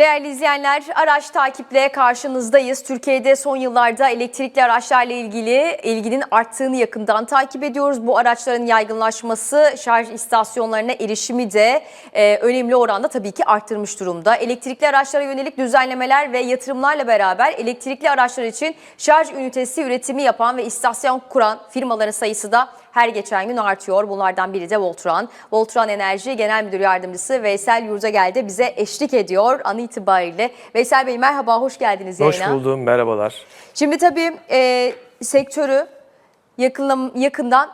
Değerli izleyenler, araç takiple karşınızdayız. Türkiye'de son yıllarda elektrikli araçlarla ilgili ilginin arttığını yakından takip ediyoruz. Bu araçların yaygınlaşması, şarj istasyonlarına erişimi de e, önemli oranda tabii ki arttırmış durumda. Elektrikli araçlara yönelik düzenlemeler ve yatırımlarla beraber elektrikli araçlar için şarj ünitesi üretimi yapan ve istasyon kuran firmaların sayısı da her geçen gün artıyor. Bunlardan biri de Voltran. Voltran Enerji Genel Müdür Yardımcısı Veysel Yurdagel'de bize eşlik ediyor an itibariyle. Veysel Bey merhaba, hoş geldiniz Hoş yayına. buldum, merhabalar. Şimdi tabii e, sektörü yakınlam, yakından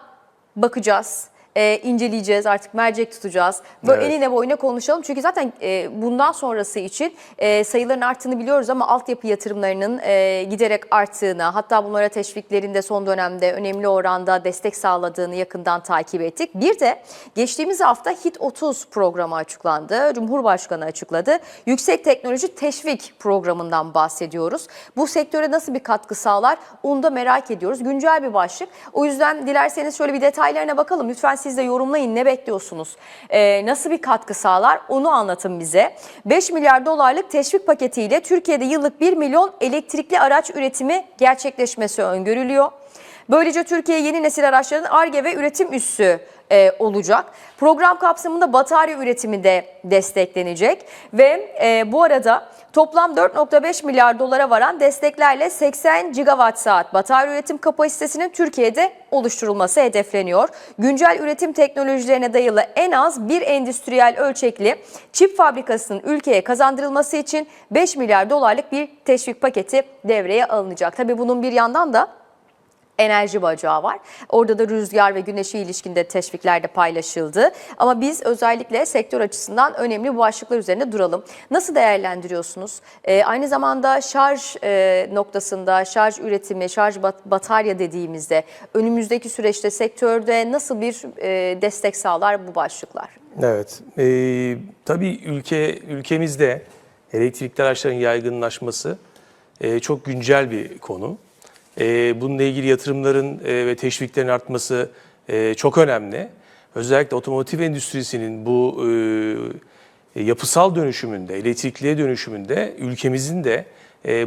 bakacağız. E, inceleyeceğiz artık mercek tutacağız. Böyle Evet. enine boyuna konuşalım. Çünkü zaten e, bundan sonrası için e, sayıların arttığını biliyoruz ama altyapı yatırımlarının e, giderek arttığını hatta bunlara teşviklerin de son dönemde önemli oranda destek sağladığını yakından takip ettik. Bir de geçtiğimiz hafta HIT 30 programı açıklandı. Cumhurbaşkanı açıkladı. Yüksek Teknoloji Teşvik Programı'ndan bahsediyoruz. Bu sektöre nasıl bir katkı sağlar onu da merak ediyoruz. Güncel bir başlık. O yüzden dilerseniz şöyle bir detaylarına bakalım. Lütfen siz de yorumlayın ne bekliyorsunuz? Ee, nasıl bir katkı sağlar onu anlatın bize. 5 milyar dolarlık teşvik paketiyle Türkiye'de yıllık 1 milyon elektrikli araç üretimi gerçekleşmesi öngörülüyor. Böylece Türkiye yeni nesil araçların ARGE ve üretim üssü e, olacak. Program kapsamında batarya üretimi de desteklenecek ve e, bu arada toplam 4.5 milyar dolara varan desteklerle 80 gigawatt saat batarya üretim kapasitesinin Türkiye'de oluşturulması hedefleniyor. Güncel üretim teknolojilerine dayalı en az bir endüstriyel ölçekli çip fabrikasının ülkeye kazandırılması için 5 milyar dolarlık bir teşvik paketi devreye alınacak. Tabii bunun bir yandan da enerji bacağı var. Orada da rüzgar ve güneşe ilişkinde teşvikler de paylaşıldı. Ama biz özellikle sektör açısından önemli başlıklar üzerinde duralım. Nasıl değerlendiriyorsunuz? Ee, aynı zamanda şarj e, noktasında şarj üretimi, şarj bat- batarya dediğimizde önümüzdeki süreçte sektörde nasıl bir e, destek sağlar bu başlıklar? Evet, ee, tabii ülke ülkemizde elektrikli araçların yaygınlaşması e, çok güncel bir konu. E, bununla ilgili yatırımların e, ve teşviklerin artması e, çok önemli. Özellikle otomotiv endüstrisinin bu e, yapısal dönüşümünde, elektrikliye dönüşümünde ülkemizin de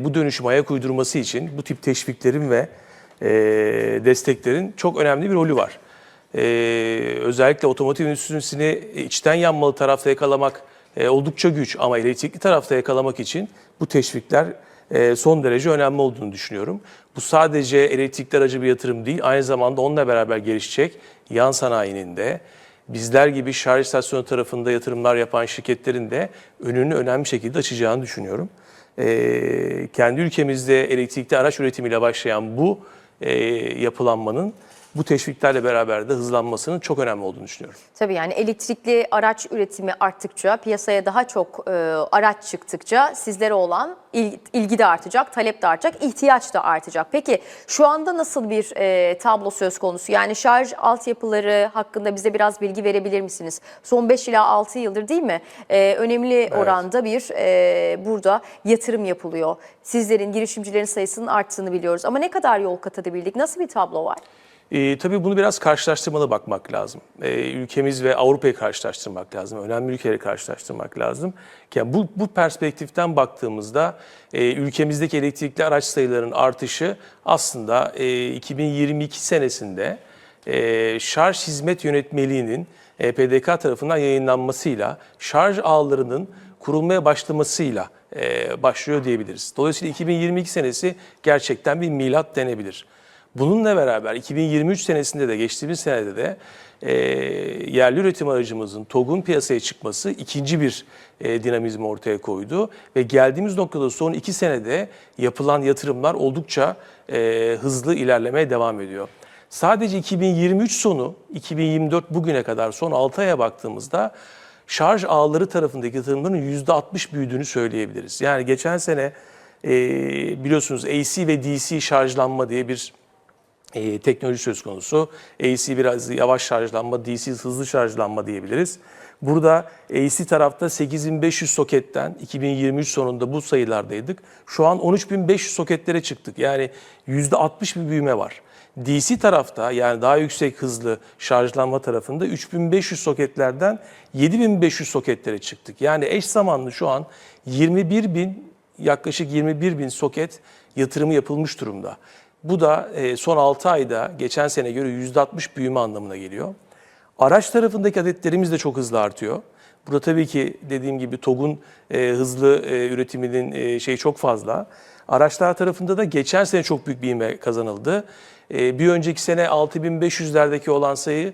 bu dönüşüm ayak uydurması için bu tip teşviklerin ve desteklerin çok önemli bir rolü var. Ee, özellikle otomotiv endüstrisini içten yanmalı tarafta yakalamak oldukça güç ama elektrikli tarafta yakalamak için bu teşvikler son derece önemli olduğunu düşünüyorum. Bu sadece elektrikli aracı bir yatırım değil, aynı zamanda onunla beraber gelişecek yan sanayinin de bizler gibi şarj istasyonu tarafında yatırımlar yapan şirketlerin de önünü önemli şekilde açacağını düşünüyorum. Ee, kendi ülkemizde elektrikli araç üretimiyle başlayan bu e, yapılanmanın bu teşviklerle beraber de hızlanmasının çok önemli olduğunu düşünüyorum. Tabii yani elektrikli araç üretimi arttıkça, piyasaya daha çok e, araç çıktıkça sizlere olan il- ilgi de artacak, talep de artacak, ihtiyaç da artacak. Peki şu anda nasıl bir e, tablo söz konusu? Yani şarj altyapıları hakkında bize biraz bilgi verebilir misiniz? Son 5 ila 6 yıldır değil mi? E, önemli oranda bir e, burada yatırım yapılıyor. Sizlerin, girişimcilerin sayısının arttığını biliyoruz. Ama ne kadar yol kat edebildik? Nasıl bir tablo var? E, tabii bunu biraz karşılaştırmalı bakmak lazım. E, ülkemiz ve Avrupa'yı karşılaştırmak lazım. Önemli ülkeleri karşılaştırmak lazım. Yani bu, bu perspektiften baktığımızda e, ülkemizdeki elektrikli araç sayılarının artışı aslında e, 2022 senesinde e, şarj hizmet yönetmeliğinin e, PDK tarafından yayınlanmasıyla şarj ağlarının kurulmaya başlamasıyla e, başlıyor diyebiliriz. Dolayısıyla 2022 senesi gerçekten bir milat denebilir. Bununla beraber 2023 senesinde de geçtiğimiz senede de e, yerli üretim aracımızın TOG'un piyasaya çıkması ikinci bir e, dinamizmi ortaya koydu. Ve geldiğimiz noktada son iki senede yapılan yatırımlar oldukça e, hızlı ilerlemeye devam ediyor. Sadece 2023 sonu, 2024 bugüne kadar son 6 aya baktığımızda şarj ağları tarafındaki yatırımların %60 büyüdüğünü söyleyebiliriz. Yani geçen sene e, biliyorsunuz AC ve DC şarjlanma diye bir e, teknoloji söz konusu. AC biraz yavaş şarjlanma, DC hızlı şarjlanma diyebiliriz. Burada AC tarafta 8500 soketten 2023 sonunda bu sayılardaydık. Şu an 13500 soketlere çıktık. Yani %60 bir büyüme var. DC tarafta yani daha yüksek hızlı şarjlanma tarafında 3500 soketlerden 7500 soketlere çıktık. Yani eş zamanlı şu an 21 bin yaklaşık 21 bin soket yatırımı yapılmış durumda. Bu da e, son 6 ayda geçen sene göre %60 büyüme anlamına geliyor. Araç tarafındaki adetlerimiz de çok hızlı artıyor. Burada tabii ki dediğim gibi TOG'un e, hızlı e, üretiminin şeyi çok fazla. Araçlar tarafında da geçen sene çok büyük bir kazanıldı. Bir önceki sene 6500'lerdeki olan sayı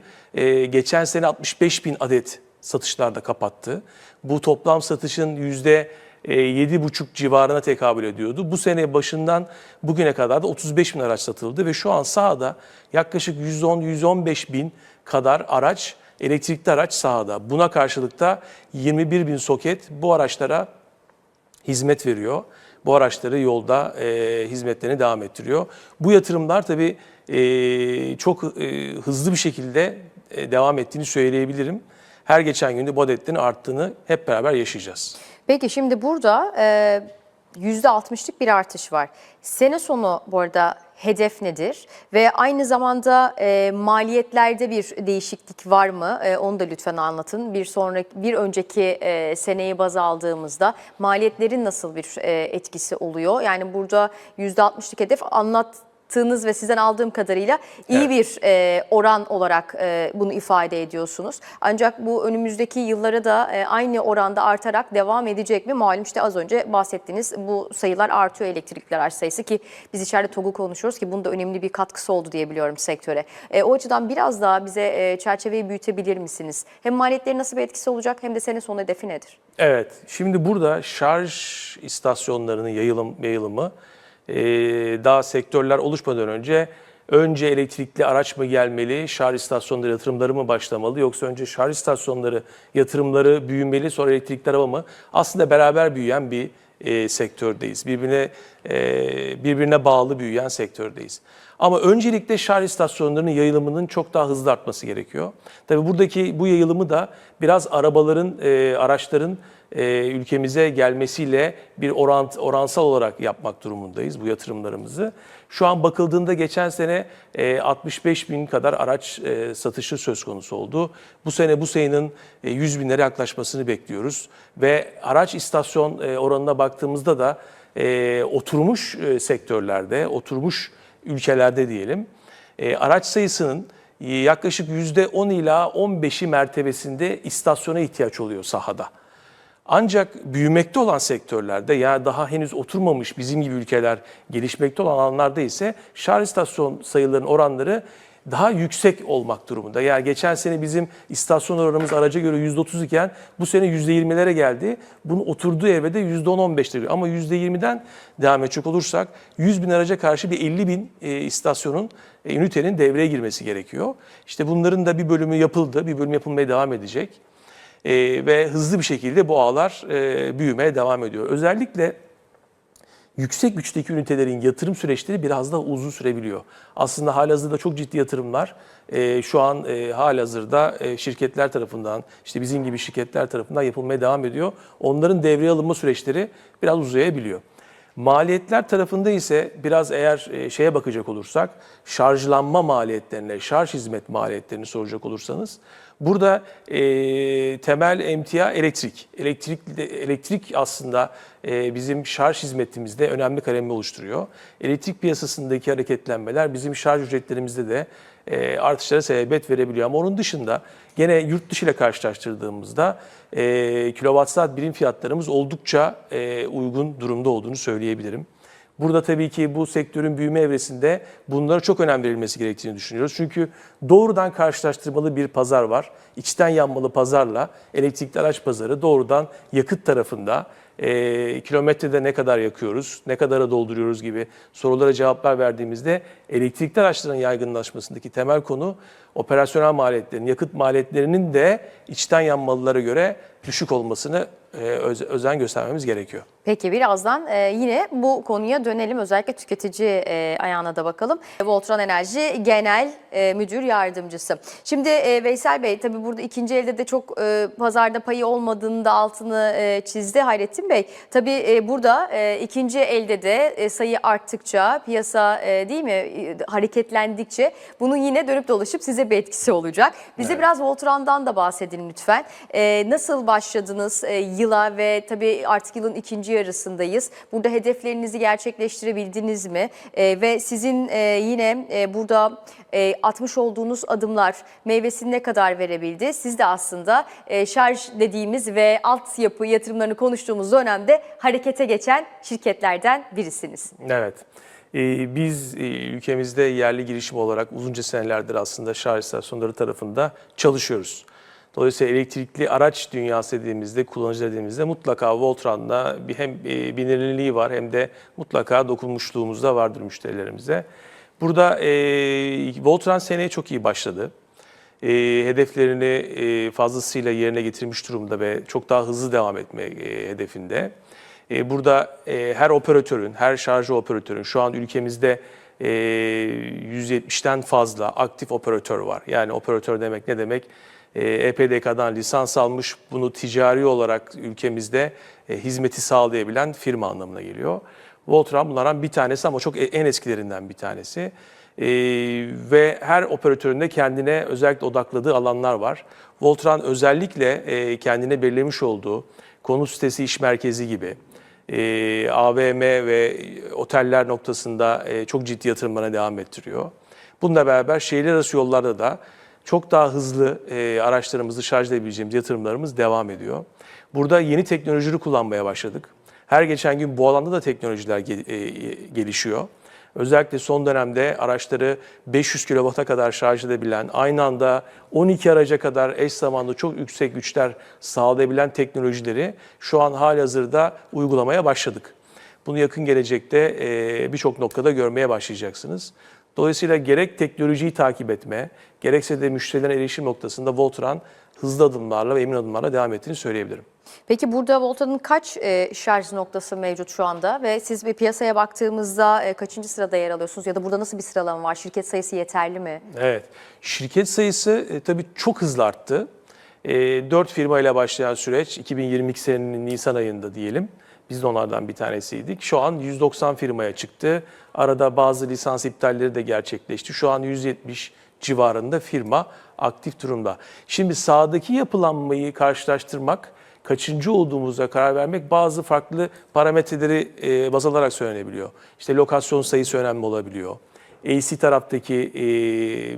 geçen sene 65 bin adet satışlarda kapattı. Bu toplam satışın yüzde 7,5 civarına tekabül ediyordu. Bu sene başından bugüne kadar da 35 bin araç satıldı ve şu an sahada yaklaşık 110-115 bin kadar araç, elektrikli araç sahada. Buna karşılık da 21 bin soket bu araçlara hizmet veriyor. Bu araçları yolda e, hizmetlerini devam ettiriyor. Bu yatırımlar tabii e, çok e, hızlı bir şekilde e, devam ettiğini söyleyebilirim. Her geçen günde bu adetlerin arttığını hep beraber yaşayacağız. Peki şimdi burada e, %60'lık bir artış var. Sene sonu bu arada hedef nedir? Ve aynı zamanda e, maliyetlerde bir değişiklik var mı? E, onu da lütfen anlatın. Bir sonraki, bir önceki e, seneyi baz aldığımızda maliyetlerin nasıl bir e, etkisi oluyor? Yani burada %60'lık hedef anlattığınız ve sizden aldığım kadarıyla iyi Evet. bir e, oran olarak e, bunu ifade ediyorsunuz. Ancak bu önümüzdeki yıllara da e, aynı oranda artarak devam edecek mi? Malum işte az önce bahsettiğiniz bu sayılar artıyor elektrikli araç sayısı ki biz içeride TOG'u konuşuyoruz ki bunda önemli bir katkısı oldu diye biliyorum sektöre. E, o açıdan biraz daha bize e, çerçeveyi büyütebilir misiniz? Hem maliyetleri nasıl bir etkisi olacak hem de sene sonu hedefi nedir? Evet, şimdi burada şarj istasyonlarının yayılım, yayılımı e, daha sektörler oluşmadan önce önce elektrikli araç mı gelmeli, şarj istasyonları yatırımları mı başlamalı yoksa önce şarj istasyonları yatırımları büyümeli sonra elektrikli araba mı? Aslında beraber büyüyen bir e, sektördeyiz. Birbirine e, birbirine bağlı büyüyen sektördeyiz. Ama öncelikle şarj istasyonlarının yayılımının çok daha hızlı artması gerekiyor. Tabii buradaki bu yayılımı da biraz arabaların, e, araçların e, ülkemize gelmesiyle bir orant, oransal olarak yapmak durumundayız bu yatırımlarımızı. Şu an bakıldığında geçen sene e, 65 bin kadar araç e, satışı söz konusu oldu. Bu sene bu sayının e, 100 binlere yaklaşmasını bekliyoruz. Ve araç istasyon e, oranına baktığımızda da e, oturmuş e, sektörlerde, oturmuş ülkelerde diyelim, e, araç sayısının e, yaklaşık %10 ila 15'i mertebesinde istasyona ihtiyaç oluyor sahada. Ancak büyümekte olan sektörlerde ya daha henüz oturmamış bizim gibi ülkeler gelişmekte olan alanlarda ise şarj istasyon sayılarının oranları daha yüksek olmak durumunda. Yani geçen sene bizim istasyon oranımız araca göre %30 iken bu sene %20'lere geldi. Bunun oturduğu evrede %10-15'tir. Ama %20'den devam edecek olursak 100 bin araca karşı bir 50 bin e, istasyonun, e, ünitenin devreye girmesi gerekiyor. İşte bunların da bir bölümü yapıldı, bir bölüm yapılmaya devam edecek. E, ve hızlı bir şekilde bu ağlar e, büyümeye devam ediyor. Özellikle yüksek güçteki ünitelerin yatırım süreçleri biraz daha uzun sürebiliyor. Aslında halihazırda çok ciddi yatırımlar e, şu an e, halihazırda e, şirketler tarafından, işte bizim gibi şirketler tarafından yapılmaya devam ediyor. Onların devreye alınma süreçleri biraz uzayabiliyor. Maliyetler tarafında ise biraz eğer e, şeye bakacak olursak, şarjlanma maliyetlerine, şarj hizmet maliyetlerini soracak olursanız, burada e, temel emtia elektrik. Elektrik elektrik aslında e, bizim şarj hizmetimizde önemli kalemi oluşturuyor. Elektrik piyasasındaki hareketlenmeler bizim şarj ücretlerimizde de e, artışlara sebebiyet verebiliyor. Ama onun dışında gene yurt dışı ile karşılaştırdığımızda e, kilowatt saat birim fiyatlarımız oldukça e, uygun durumda olduğunu söyleyebilirim. Burada tabii ki bu sektörün büyüme evresinde bunlara çok önem verilmesi gerektiğini düşünüyoruz. Çünkü doğrudan karşılaştırmalı bir pazar var. İçten yanmalı pazarla elektrikli araç pazarı doğrudan yakıt tarafında e, kilometrede ne kadar yakıyoruz, ne kadara dolduruyoruz gibi sorulara cevaplar verdiğimizde elektrikli araçların yaygınlaşmasındaki temel konu operasyonel maliyetlerin, yakıt maliyetlerinin de içten yanmalılara göre düşük olmasını e, öz- özen göstermemiz gerekiyor. Peki birazdan e, yine bu konuya dönelim. Özellikle tüketici e, ayağına da bakalım. Voltran Enerji Genel Müdür Yardımcısı. Şimdi Veysel Bey tabii burada ikinci elde de çok pazarda payı olmadığını da altını çizdi Hayrettin Bey. Tabii burada ikinci elde de sayı arttıkça piyasa değil mi hareketlendikçe bunun yine dönüp dolaşıp size bir etkisi olacak. Bize biraz Voltran'dan da bahsedin lütfen. E, nasıl başladınız e, yıla ve tabii artık yılın ikinci yarısındayız. Burada hedeflerinizi gerçekleştirebildiniz mi? E, ve sizin e, yine e, burada e, atmış olduğunuz adımlar meyvesini ne kadar verebildi? Siz de aslında e, şarj dediğimiz ve altyapı yatırımlarını konuştuğumuz dönemde harekete geçen şirketlerden birisiniz. Evet. Ee, Biz e, ülkemizde yerli girişim olarak uzunca senelerdir aslında şarj istasyonları tarafında çalışıyoruz. Dolayısıyla elektrikli araç dünyası dediğimizde, kullanıcı dediğimizde mutlaka Voltran'da bir hem e, bilinirliği var hem de mutlaka dokunmuşluğumuz da vardır müşterilerimize. Burada e, Voltran seneye çok iyi başladı. E, hedeflerini e, fazlasıyla yerine getirmiş durumda ve çok daha hızlı devam etme e, hedefinde. E, burada e, her operatörün, her şarjı operatörün şu an ülkemizde e, 170'ten fazla aktif operatör var. Yani operatör demek ne demek? E, EPDK'dan lisans almış, bunu ticari olarak ülkemizde e, hizmeti sağlayabilen firma anlamına geliyor. Voltran bunlardan bir tanesi ama çok e- en eskilerinden bir tanesi. Ee, ve her operatörün de kendine özellikle odakladığı alanlar var. Voltran özellikle e, kendine belirlemiş olduğu konut sitesi iş merkezi gibi e, AVM ve oteller noktasında e, çok ciddi yatırımlarına devam ettiriyor. Bununla beraber şehirler arası yollarda da çok daha hızlı e, araçlarımızı şarj edebileceğimiz yatırımlarımız devam ediyor. Burada yeni teknolojileri kullanmaya başladık. Her geçen gün bu alanda da teknolojiler e, gelişiyor. Özellikle son dönemde araçları 500 kW'a kadar şarj edebilen, aynı anda 12 araca kadar eş zamanlı çok yüksek güçler sağlayabilen teknolojileri şu an halihazırda uygulamaya başladık. Bunu yakın gelecekte e, birçok noktada görmeye başlayacaksınız. Dolayısıyla gerek teknolojiyi takip etme, gerekse de müşterilerin erişim noktasında Voltran hızlı adımlarla ve emin adımlarla devam ettiğini söyleyebilirim. Peki burada Volta'nın kaç e, şarj noktası mevcut şu anda ve siz bir piyasaya baktığımızda e, kaçıncı sırada yer alıyorsunuz ya da burada nasıl bir sıralama var? Şirket sayısı yeterli mi? Evet. Şirket sayısı e, tabii çok hızlı arttı. E, 4 firma ile başlayan süreç 2022 senenin Nisan ayında diyelim. Biz de onlardan bir tanesiydik. Şu an 190 firmaya çıktı. Arada bazı lisans iptalleri de gerçekleşti. Şu an 170 civarında firma aktif durumda. Şimdi sahadaki yapılanmayı karşılaştırmak, kaçıncı olduğumuza karar vermek bazı farklı parametreleri e, baz alarak söylenebiliyor. İşte lokasyon sayısı önemli olabiliyor. AC taraftaki e,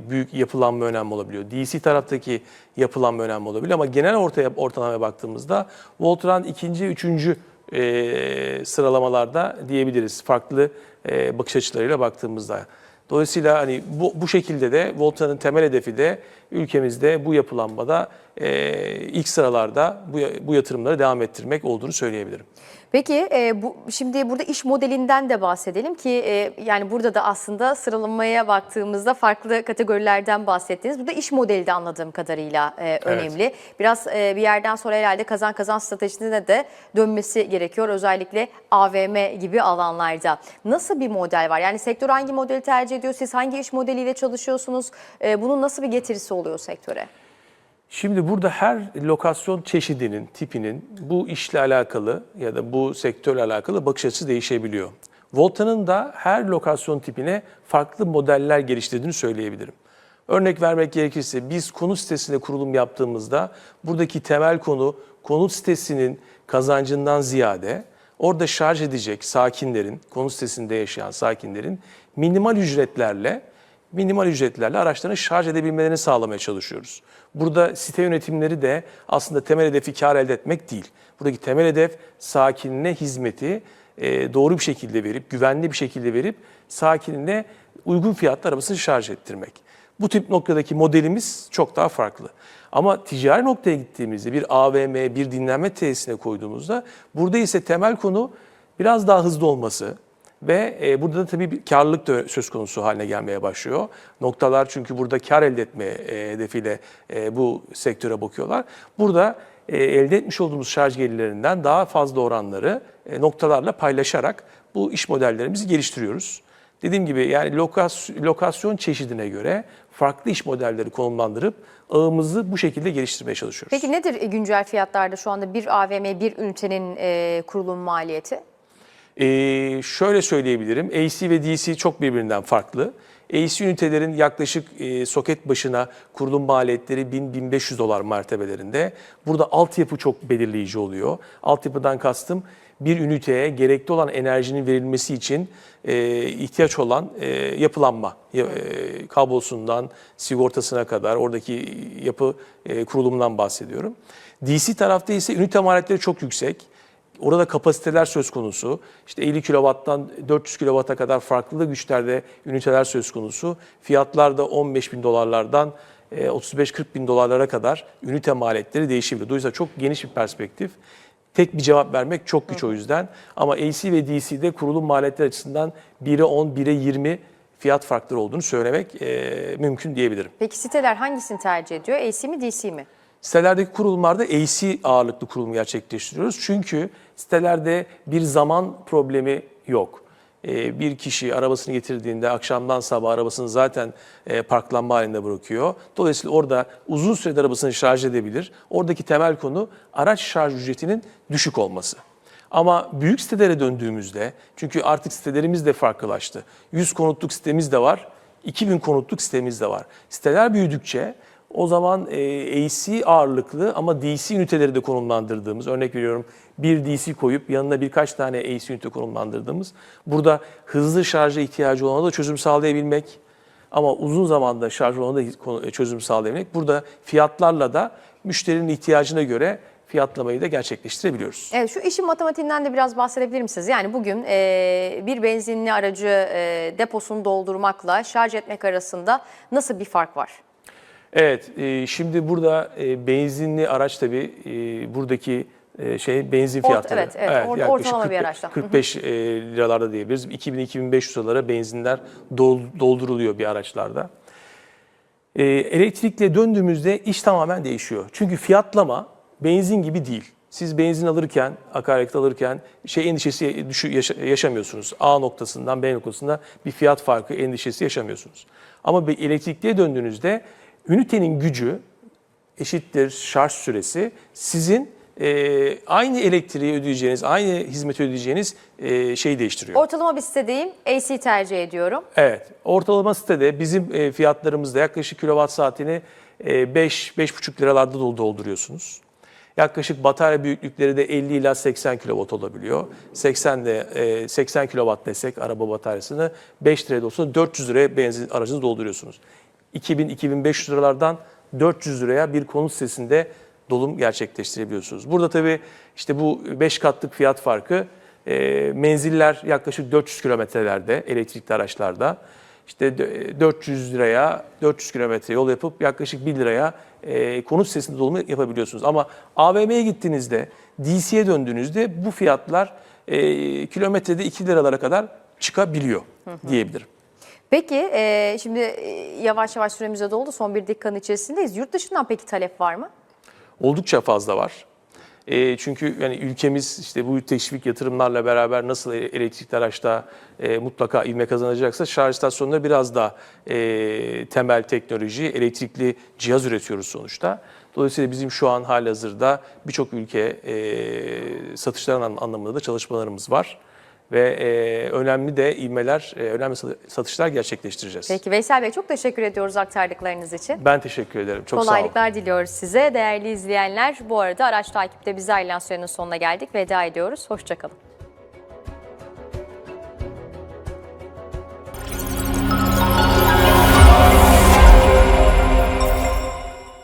büyük yapılanma önemli olabiliyor. DC taraftaki yapılanma önemli olabiliyor ama genel ortaya ortalamaya baktığımızda Voltran ikinci, üçüncü e, sıralamalarda diyebiliriz. Farklı e, bakış açılarıyla baktığımızda. Dolayısıyla hani bu, bu şekilde de Voltran'ın temel hedefi de ülkemizde bu yapılanmada e, ilk sıralarda bu, bu yatırımları devam ettirmek olduğunu söyleyebilirim. Peki e, bu şimdi burada iş modelinden de bahsedelim ki e, yani burada da aslında sıralamaya baktığımızda farklı kategorilerden bahsettiniz. Burada iş modeli de anladığım kadarıyla e, önemli. Biraz e, bir yerden sonra herhalde kazan kazan stratejisine de dönmesi gerekiyor özellikle AVM gibi alanlarda. Nasıl bir model var? Yani sektör hangi modeli tercih ediyor? Siz hangi iş modeliyle çalışıyorsunuz? E, bunun nasıl bir getirisi oluyor sektöre? Şimdi burada her lokasyon çeşidinin, tipinin bu işle alakalı ya da bu sektörle alakalı bakış açısı değişebiliyor. Volta'nın da her lokasyon tipine farklı modeller geliştirdiğini söyleyebilirim. Örnek vermek gerekirse biz konut sitesinde kurulum yaptığımızda buradaki temel konu konut sitesinin kazancından ziyade orada şarj edecek sakinlerin, konut sitesinde yaşayan sakinlerin minimal ücretlerle minimal ücretlerle araçlarını şarj edebilmelerini sağlamaya çalışıyoruz. Burada site yönetimleri de aslında temel hedefi kar elde etmek değil. Buradaki temel hedef sakinine hizmeti e, doğru bir şekilde verip, güvenli bir şekilde verip sakinine uygun fiyatlı arabasını şarj ettirmek. Bu tip noktadaki modelimiz çok daha farklı. Ama ticari noktaya gittiğimizde bir AVM, bir dinlenme tesisine koyduğumuzda burada ise temel konu biraz daha hızlı olması, ve e, burada da tabii bir karlılık da söz konusu haline gelmeye başlıyor. Noktalar çünkü burada kar elde etme e, hedefiyle e, bu sektöre bakıyorlar. Burada e, elde etmiş olduğumuz şarj gelirlerinden daha fazla oranları e, noktalarla paylaşarak bu iş modellerimizi geliştiriyoruz. Dediğim gibi yani lokas- lokasyon çeşidine göre farklı iş modelleri konumlandırıp ağımızı bu şekilde geliştirmeye çalışıyoruz. Peki nedir güncel fiyatlarda şu anda bir AVM, bir ünitenin e, kurulum maliyeti? Ee, şöyle söyleyebilirim. AC ve DC çok birbirinden farklı. AC ünitelerin yaklaşık e, soket başına kurulum maliyetleri 1000-1500 dolar mertebelerinde. Burada altyapı çok belirleyici oluyor. Altyapıdan kastım bir üniteye gerekli olan enerjinin verilmesi için e, ihtiyaç olan e, yapılanma. Ya- e, kablosundan sigortasına kadar oradaki yapı e, kurulumundan bahsediyorum. DC tarafta ise ünite maliyetleri çok yüksek. Orada kapasiteler söz konusu. İşte 50 kW'dan 400 kW'a kadar farklı güçlerde üniteler söz konusu. Fiyatlar da 15 bin dolarlardan e, 35-40 bin dolarlara kadar ünite maliyetleri değişebilir. Dolayısıyla çok geniş bir perspektif. Tek bir cevap vermek çok güç o yüzden. Ama AC ve DC'de kurulum maliyetleri açısından 1'e 10, 1'e 20 fiyat farkları olduğunu söylemek e, mümkün diyebilirim. Peki siteler hangisini tercih ediyor? AC mi, DC mi? Sitelerdeki kurulumlarda AC ağırlıklı kurulum gerçekleştiriyoruz. Çünkü sitelerde bir zaman problemi yok. Ee, Bir kişi arabasını getirdiğinde akşamdan sabah arabasını zaten e, parklanma halinde bırakıyor. Dolayısıyla orada uzun sürede arabasını şarj edebilir. Oradaki temel konu araç şarj ücretinin düşük olması. Ama büyük sitelere döndüğümüzde, çünkü artık sitelerimiz de farklılaştı. 100 konutluk sitemiz de var, 2000 konutluk sitemiz de var. Siteler büyüdükçe o zaman e, AC ağırlıklı ama DC üniteleri de konumlandırdığımız, örnek veriyorum bir DC koyup yanına birkaç tane AC ünite konumlandırdığımız, burada hızlı şarja ihtiyacı olana da çözüm sağlayabilmek ama uzun zamanda şarj olana da konu- çözüm sağlayabilmek. Burada fiyatlarla da müşterinin ihtiyacına göre fiyatlamayı da gerçekleştirebiliyoruz. Evet, şu işin matematiğinden de biraz bahsedebilir misiniz? Yani bugün e, bir benzinli aracı e, deposunu doldurmakla şarj etmek arasında nasıl bir fark var? Evet, e, şimdi burada e, benzinli araç tabii e, buradaki e, şey benzin Ort- fiyatları. evet, evet. Or- yaklaşık ortalama bir 45 araçta. Hı hı. 45 e, liralarda diyebiliriz. 2000-2500 liralara benzinler dol- dolduruluyor bir araçlarda. E, elektrikle döndüğümüzde iş tamamen değişiyor. Çünkü fiyatlama benzin gibi değil. Siz benzin alırken, akaryakıt alırken şey endişesi düşü- yaşa- yaşamıyorsunuz. A noktasından B noktasında bir fiyat farkı endişesi yaşamıyorsunuz. Ama bir elektrikliye döndüğünüzde ünitenin gücü eşittir şarj süresi sizin e, aynı elektriği ödeyeceğiniz, aynı hizmeti ödeyeceğiniz e, şeyi değiştiriyor. Ortalama bir sitedeyim, AC tercih ediyorum. Evet. Ortalama sitede bizim e, fiyatlarımızda yaklaşık kilowatt saatini 5-5,5 liralarda dol- dolduruyorsunuz. Yaklaşık batarya büyüklükleri de 50 ila 80 kilowatt olabiliyor. 80 de e, 80 kilowatt desek araba bataryasını 5 liraya da olsa 400 liraya benzin aracını dolduruyorsunuz. 2000-2500 liralardan 400 liraya bir konut sitesinde dolum gerçekleştirebiliyorsunuz. Burada tabii işte bu 5 katlık fiyat farkı e, menziller yaklaşık 400 kilometrelerde elektrikli araçlarda. İşte d- 400 liraya 400 kilometre yol yapıp yaklaşık 1 liraya e, konut sitesinde dolumu yapabiliyorsunuz. Ama AVM'ye gittiğinizde, DC'ye döndüğünüzde bu fiyatlar e, kilometrede 2 liralara kadar çıkabiliyor diyebilirim. Peki e, şimdi e, yavaş yavaş süremize doldu. Son bir dakikanın içerisindeyiz. Yurt dışından peki talep var mı? oldukça fazla var. E, çünkü yani ülkemiz işte bu teşvik yatırımlarla beraber nasıl e- elektrikli araçta e, mutlaka ivme kazanacaksa şarj istasyonunda biraz da e, temel teknoloji, elektrikli cihaz üretiyoruz sonuçta. Dolayısıyla bizim şu an halihazırda birçok ülke e, satışların an- anlamında da çalışmalarımız var. Ve e, önemli de ivmeler, e, önemli satışlar gerçekleştireceğiz. Peki Veysel Bey çok teşekkür ediyoruz aktardıklarınız için. Ben teşekkür ederim. Çok sağ olun. Kolaylıklar diliyoruz size değerli izleyenler. Bu arada araç takipte biz ayrılan sürenin sonuna geldik. Veda ediyoruz. Hoşçakalın.